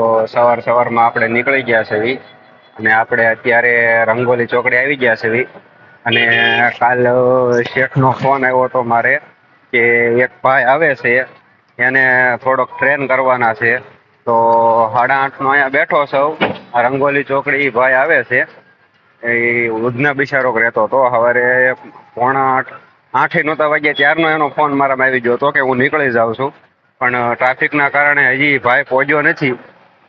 તો સવાર સવારમાં આપણે નીકળી ગયા છે. અને આપણે અત્યારે રંગોલી ચોકડી આવી ગયા છે. અને કાલ શેઠનો ફોન આવ્યો હતો મારે કે એક ભાઈ આવે છે, એને થોડોક ટ્રેન કરવાના છે. તો સાડા આઠનો અહીંયા બેઠો સૌ રંગોલી ચોકડી ભાઈ આવે છે. એ ઉધના બિચારો રહેતો હતો. સવારે પોણા આઠ નહોતા વાગ્યા, ત્યારનો એનો ફોન મારામાં આવી ગયો હતો કે હું નીકળી જાઉં છું. પણ ટ્રાફિકના કારણે હજી ભાઈ પહોંચ્યો નથી.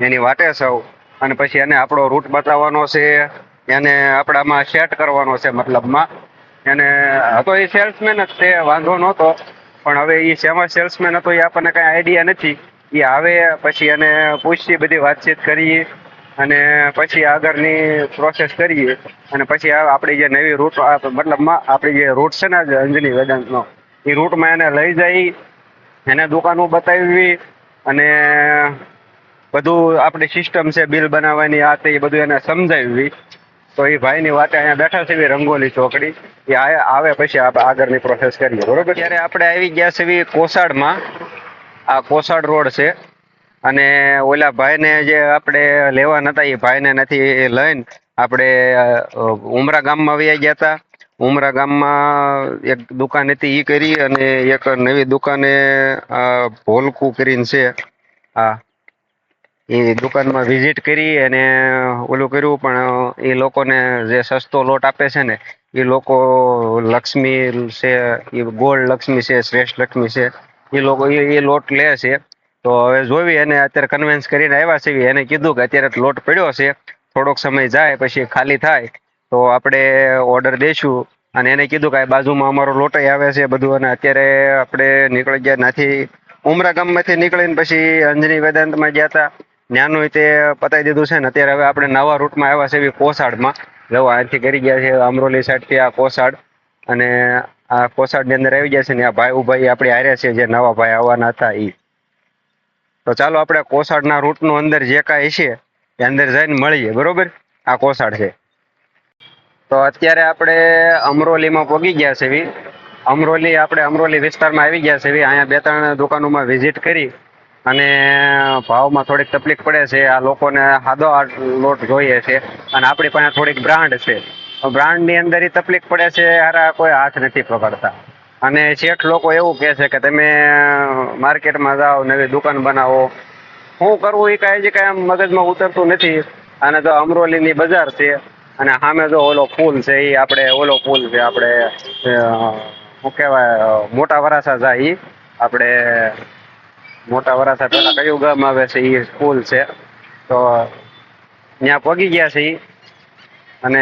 એની વાટે સૌ. અને પછી એને આપણો રૂટ બતાવવાનો છે, એને આપણામાં સેટ કરવાનો છે મતલબમાં. એને હતો એ સેલ્સમેન જ તે વાંધો નહોતો. પણ હવે એ શેમાં સેલ્સમેન હતો એ આપણને કાંઈ આઈડિયા નથી. એ આવે, પછી એને પૂછીએ, બધી વાતચીત કરીએ. અને પછી આગળની પ્રોસેસ કરીએ. અને પછી આપણી જે નવી રૂટ મતલબમાં આપણી જે રૂટ છે ને જે અંજની વેદાંતનો એ રૂટમાં એને લઈ જઈ, એને દુકાનો બતાવવી અને બધું આપણી સિસ્ટમ છે બિલ બનાવવાની, આ તે બધું એને સમજાવી. તો એ ભાઈની વાતે અહીંયા બેઠા છે રંગોલી ચોકડી. એ આવે પછી આપણે આગળની પ્રોસેસ કરીએ, બરોબર? ત્યારે આપણે આવી ગયા છે કોસાડમાં, આ કોસાડ રોડ છે, અને ઓલા ભાઈને જે આપણે લેવા નતા એ ભાઈને નથી લઈને આપણે ઉમરા ગામમાં વયા ગયા હતા. ઉમરા ગામમાં એક દુકાન હતી એ કરી અને એક નવી દુકાને ભોલકું કરીને છે હા એ દુકાનમાં વિઝિટ કરી અને ઓલું કર્યું, પણ એ લોકોને જે સસ્તો લોટ આપે છે ને, એ લોકો લક્ષ્મી છે, એ ગોલ્ડ લક્ષ્મી છે, શ્રેષ્ઠ લક્ષ્મી છે, એ લોકો, એ એ લોટ લે છે. તો હવે જોવી, એને અત્યારે કન્વિન્સ કરીને આવ્યા છે એને કીધું કે અત્યારે લોટ પડ્યો છે, થોડોક સમય જાય પછી ખાલી થાય. તો આપણે ઓર્ડર દઈશું. અને એને કીધું કે આ બાજુમાં અમારો લોટય આવે છે બધું. અને અત્યારે આપણે નીકળી ગયા નાથી ઉમરા ગામમાંથી નીકળીને પછી અંજની વેદાંતમાં ગયા હતા. ત્યાંનું તે પતાવી દીધું છે ને, અત્યારે હવે આપણે નવા રૂટમાં આવ્યા છે એવી કોસાડમાં. જો અહીંથી કરી ગયા છે અમરોલી સાઈડથી આ કોસાડ અને આ કોસાડની અંદર આવી ગયા છે ને, આ ભાઈ ઉભાઈ આપણે હારે છે, જે નવા ભાઈ આવવાના હતા એ તો ચાલો આપણે કોસાડના રૂટનું અંદર જે કાંઈ છે એ અંદર જઈને મળીએ, બરોબર? આ કોસાડ છે. તો અત્યારે આપણે અમરોલીમાં પહોંચી ગયા છે એવી અમરોલી, આપણે અમરોલી વિસ્તારમાં આવી ગયા છે એવી અહીંયા બે ત્રણ દુકાનોમાં વિઝિટ કરી. અને ભાવમાં થોડીક તકલીફ પડે છે. આ લોકોને સાદો લોટ જોઈએ છે. અને આપણી પાસે થોડીક બ્રાન્ડ છે. બ્રાન્ડની અંદર એ તકલીફ પડે છે, હારા કોઈ હાથ નથી પકડતા. અને શેઠ લોકો એવું કહે છે કે તમે માર્કેટમાં જાઓ, નવી દુકાન બનાવો. શું કરવું એ કાંઈ જ કાંઈ મગજમાં ઉતરતું નથી. અને જો અમરોલીની બજાર છે. અને સામે જો ઓલો પુલ છે એ આપણે ઓલો પુલ છે, આપણે શું કહેવાય મોટા વરાસા જાય એ આપણે મોટા વરાછા પેલા કયું ગામ આવે છે એ સ્કૂલ છે. તો ત્યાં પગી ગયા છે અને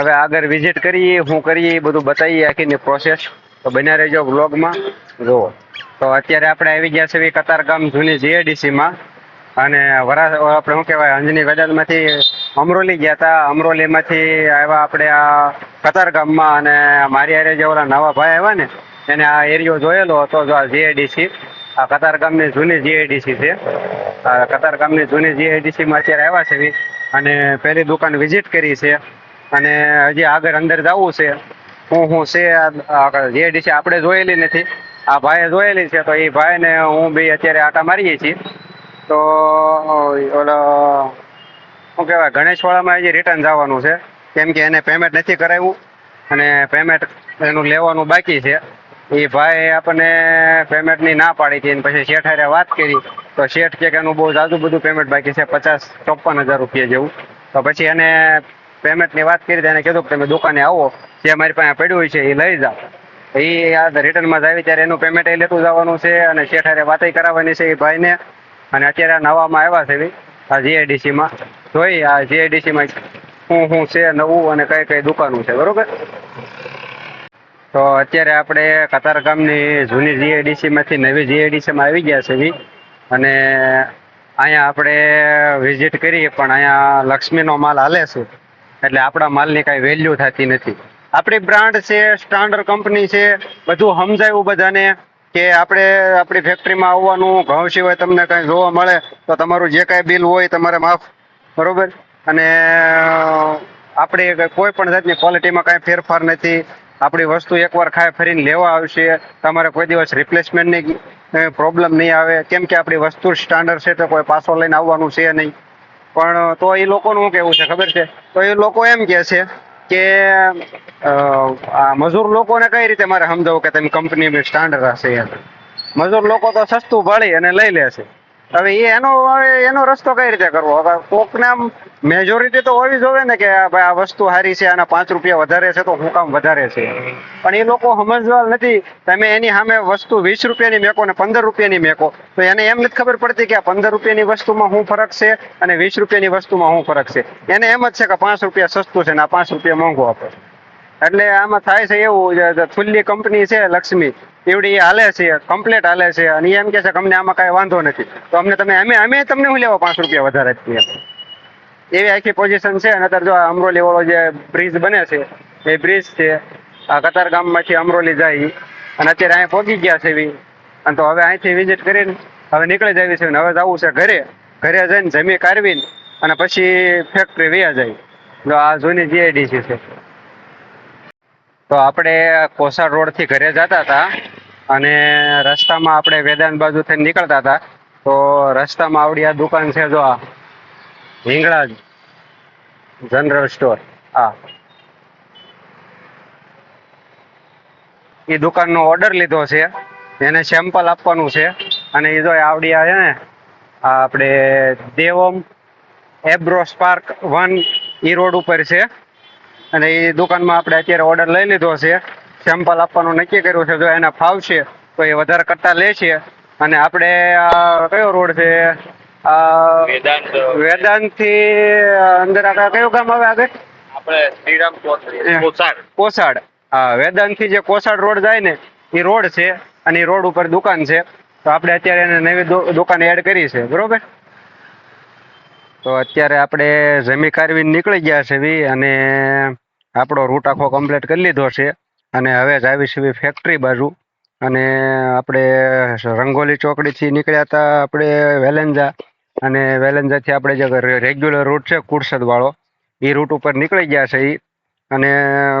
હવે આગળ વિઝિટ કરીએ હું કરીએ એ બધું બતાવીએ આખીની પ્રોસેસ તો બન્યા રહેજો બ્લોગમાં જુઓ. તો અત્યારે આપણે આવી ગયા છે કતાર ગામ જૂની જીએડીસીમાં અને વરા આપણે શું કહેવાય અંજની ગજાલમાંથી અમરોલી ગયા હતા. અમરોલીમાંથી આવ્યા આપણે આ કતાર ગામમાં અને મારી હારે જે ઓલા નવા ભાઈ આવ્યા ને એને આ એરિયો જોયેલો હતો જો આ જીએડીસી આ કતાર ગામની જૂની જીઆઈડીસી છે. આ કતાર ગામની જૂની જીઆઈડીસીમાં અત્યારે આવ્યા છે. અને પહેલી દુકાન વિઝિટ કરી છે. અને હજી આગળ અંદર જવું છે. હું હું છે જીએડીસી આપણે જોયેલી નથી. આ ભાઈએ જોયેલી છે, તો એ ભાઈને હું બી અત્યારે આટા મારીએ છીએ. તો, ઓલો, શું કહેવાય ગણેશવાળામાં હજી રિટર્ન જવાનું છે. કેમ કે એને પેમેન્ટ નથી કરાવ્યું. અને પેમેન્ટ એનું લેવાનું બાકી છે. એ ભાઈ આપણને પેમેન્ટની ના પાડી હતી પછી શેઠ વાત કરી. તો શેઠ કે એનું બહુ જાજુ બધું પેમેન્ટ બાકી છે, પચાસ ચોપન હજાર રૂપિયા જેવું. તો પછી એને પેમેન્ટની વાત કરી એને કીધું કે તમે દુકાને આવો, જે મારી પાસે પડ્યું હોય છે, એ લઈ જાઓ. એ આ રિટર્નમાં જ આવી, ત્યારે એનું પેમેન્ટ એ લેતું જવાનું છે, અને શેઠ હારે વાતય કરાવવાની છે એ ભાઈને. અને અત્યારે આ નવામાં આવ્યા છે આ જીઆઈડીસીમાં જોઈ આ જીઆઈડીસીમાં શું શું છે, નવું અને કઈ કઈ દુકાનો છે, બરોબર? તો અત્યારે આપણે કતાર ગામની જૂની જીઆઈડીસીમાંથી નવી જીઆઈડીસીમાં આવી ગયા છે અને અહીંયા આપણે વિઝિટ કરીએ, પણ અહીંયા લક્ષ્મીનો માલ હાલે છે. એટલે આપણા માલની કાંઈ વેલ્યુ થતી નથી. આપણી બ્રાન્ડ છે સ્ટાન્ડર્ડ કંપની છે, બધું સમજાયું બધાને કે આપણે આપણી ફેક્ટરીમાં આવવાનું, ઘઉં સિવાય તમને કાંઈ જોવા મળે તો તમારું જે કાંઈ બિલ હોય તમારે માફ. બરોબર? અને આપણે કોઈ પણ જાતની ક્વોલિટીમાં કાંઈ ફેરફાર નથી. આપણી વસ્તુ એકવાર ખાય ફરીને લેવા આવશે, તમારે કોઈ દિવસ રિપ્લેસમેન્ટની પ્રોબ્લેમ નહીં આવે. કેમ કે આપણી વસ્તુ સ્ટાન્ડર્ડ છે તો કોઈ પાછો લઈને આવવાનું છે નહીં. પણ, તો એ લોકોનું શું કેવું છે ખબર છે? તો એ લોકો એમ કહે છે કે આ મજૂર લોકોને કઈ રીતે મારે સમજાવું કે તમે કંપની સ્ટાન્ડર્ડ હશે મજૂર લોકો તો સસ્તું ભાળી અને લઈ લે છે. હવે એ એનો એનો રસ્તો કઈ રીતે કરવો? હવે કોકને મેજોરિટી તો હોવી જોવે ને કે ભાઈ આ વસ્તુ સારી છે, આના પાંચ રૂપિયા વધારે છે, તો હું કામ વધારે છે. પણ એ લોકો સમજવા નથી, તમે એની સામે વસ્તુ વીસ રૂપિયાની મેકો ને પંદર રૂપિયાની મેકો. તો એને એમ નથી ખબર પડતી કે આ પંદર રૂપિયાની વસ્તુમાં શું ફરક છે અને વીસ રૂપિયાની વસ્તુમાં શું ફરક છે. એને એમ જ છે કે પાંચ રૂપિયા સસ્તું છે ને આ પાંચ રૂપિયા મોંઘું આપે. એટલે આમાં થાય છે એવું ખુલ્લી કંપની છે લક્ષ્મી, એવડી હાલે છે કમ્પ્લેટ હાલે છે. અને એમ કે છે કે અમને આમાં કાંઈ વાંધો નથી. તો અમને તમે, અમે અમે તમને હું લેવા પાંચ રૂપિયા વધારે છીએ? એવી આખી પોઝિશન છે. અને અત્યારે જો આ અમરોલી વાળો જે બ્રિજ બને છે, એ બ્રિજ છે. આ કતાર ગામમાંથી અમરોલી જાય. અને અત્યારે અહીંયા પહોંચી ગયા છે એવી અને તો હવે અહીંથી વિઝિટ કરીને હવે નીકળી જવી છે. અને હવે જવું છે ઘરે. ઘરે જઈને જમી કાઢવીને અને પછી ફેક્ટરી વ્યા જાય. જો આ જૂની જીઆઈડીસી છે. તો આપણે કોસાડ રોડથી ઘરે જતા હતા અને રસ્તામાં આપણે વેદાંત બાજુથી નીકળતા હતા. તો રસ્તામાં આવડી આ દુકાન છે જો આ હિંગળાજ જનરલ સ્ટોર. હા. એ દુકાનનો ઓર્ડર લીધો છે. એને સેમ્પલ આપવાનું છે. અને એ જો આવડી આ છે ને આપણે દેવમ એબ્રો સ્પાર્ક વન ઈ રોડ ઉપર છે. અને એ દુકાનમાં આપણે અત્યારે ઓર્ડર લઈ લીધો છે. સેમ્પલ આપવાનું નક્કી કર્યું છે. જો એને ફાવશે તો એ વધારે કરતા લે છે. અને આપણે આ કયો રોડ છે? આ વેદાંત. થી અંદર આગળ કયું ગામ આવે આગળ? આપણે શ્રીરામ કોસાડ કોસાડ હા વેદાંતથી જે કોસાડ રોડ જાય ને એ રોડ છે અને એ રોડ ઉપર દુકાન છે. તો આપણે અત્યારે એને નવી દુકાન એડ કરી છે. બરોબર? તો અત્યારે આપણે જમી કારવીને નીકળી ગયા છે અને આપણો રૂટ આખો કમ્પ્લીટ કરી લીધો છે. અને હવે જ આવી છે ફેક્ટરી બાજુ. અને આપણે રંગોલી ચોકડીથી નીકળ્યા હતા આપણે વેલેન્જા. અને વેલેન્જાથી આપણે જે રેગ્યુલર રૂટ છે કુરસદવાળો એ રૂટ ઉપર નીકળી ગયા છે એ અને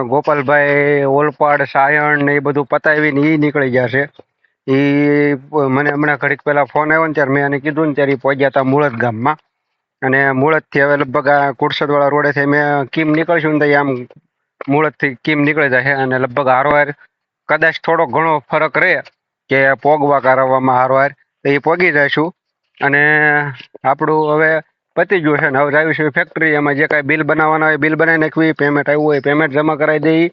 ગોપાલભાઈ, ઓલપાડ, સાયણ ને એ બધું પતાવીને એ નીકળી ગયા છે. એ મને હમણાં ઘડીક પહેલા ફોન આવ્યો ને ત્યારે મેં એને કીધું ને ત્યારે પહોંચ્યા હતા મુળદ ગામમાં. અને મૂળદથી હવે લગભગ આ કુરસદવાળા રોડેથી મેં કીમ નીકળશું ને તો આમ મૂળદથી કીમ નીકળી જશે અને લગભગ હારવાર કદાચ થોડો ઘણો ફરક રહે કે પોગવા કારવામાં હારવાર, તો એ પોગી જઈશું. અને આપણું હવે પતી ગયું છે ને, હવે આવીશું ફેક્ટરી એમાં જે કાંઈ બિલ બનાવવાના હોય બિલ બનાવી નાખવી પેમેન્ટ આવ્યું હોય પેમેન્ટ જમા કરાવી દઈ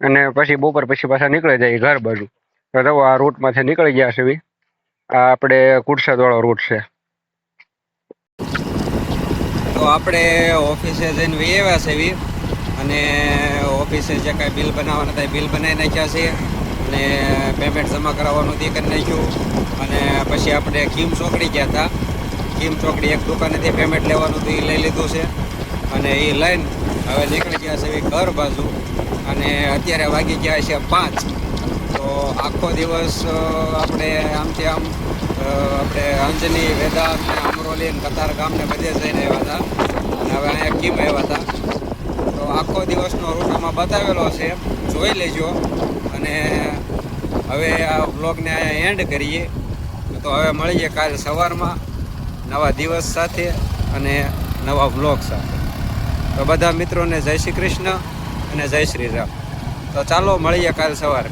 અને પછી બપોર પછી પાછા નીકળી જાય ઘર બાજુ. તો આ રૂટમાંથી નીકળી ગયા છે આપણે કુરસાદવાળો રૂટ છે. તો આપણે ઓફિસે જઈને છે વી. અને ઓફિસે જે કાંઈ બિલ બનાવવાના હતા બિલ બનાવી નાખ્યા છે. અને પેમેન્ટ જમા કરાવવાનું તે કરી નાખ્યું. અને પછી આપણે કીમ ચોકડી ગયા હતા. કીમ ચોકડી એક દુકાનેથી પેમેન્ટ લેવાનું હતું, એ લઈ લીધું છે. અને એ લઈને હવે નીકળી ગયા છે ઘર બાજુ. અને અત્યારે વાગી ગયા છે પાંચ. તો આખો દિવસ આપણે આમથી આમ આપણે અંજની, વેદાંત ને અમરોલી કતાર ગામ ને બધે જઈને આવ્યા હતા. અને હવે અહીંયા કીમ આવ્યા હતા. તો આખો દિવસનો રૂટ આમાં બતાવેલો છે. જોઈ લેજો. અને હવે આ બ્લોગને અહીંયા એન્ડ કરીએ. તો હવે મળીએ કાલે સવારમાં નવા દિવસ સાથે અને નવા બ્લોગ સાથે. તો બધા મિત્રોને જય શ્રી કૃષ્ણ અને જય શ્રી રામ. તો ચાલો મળીએ કાલે સવારે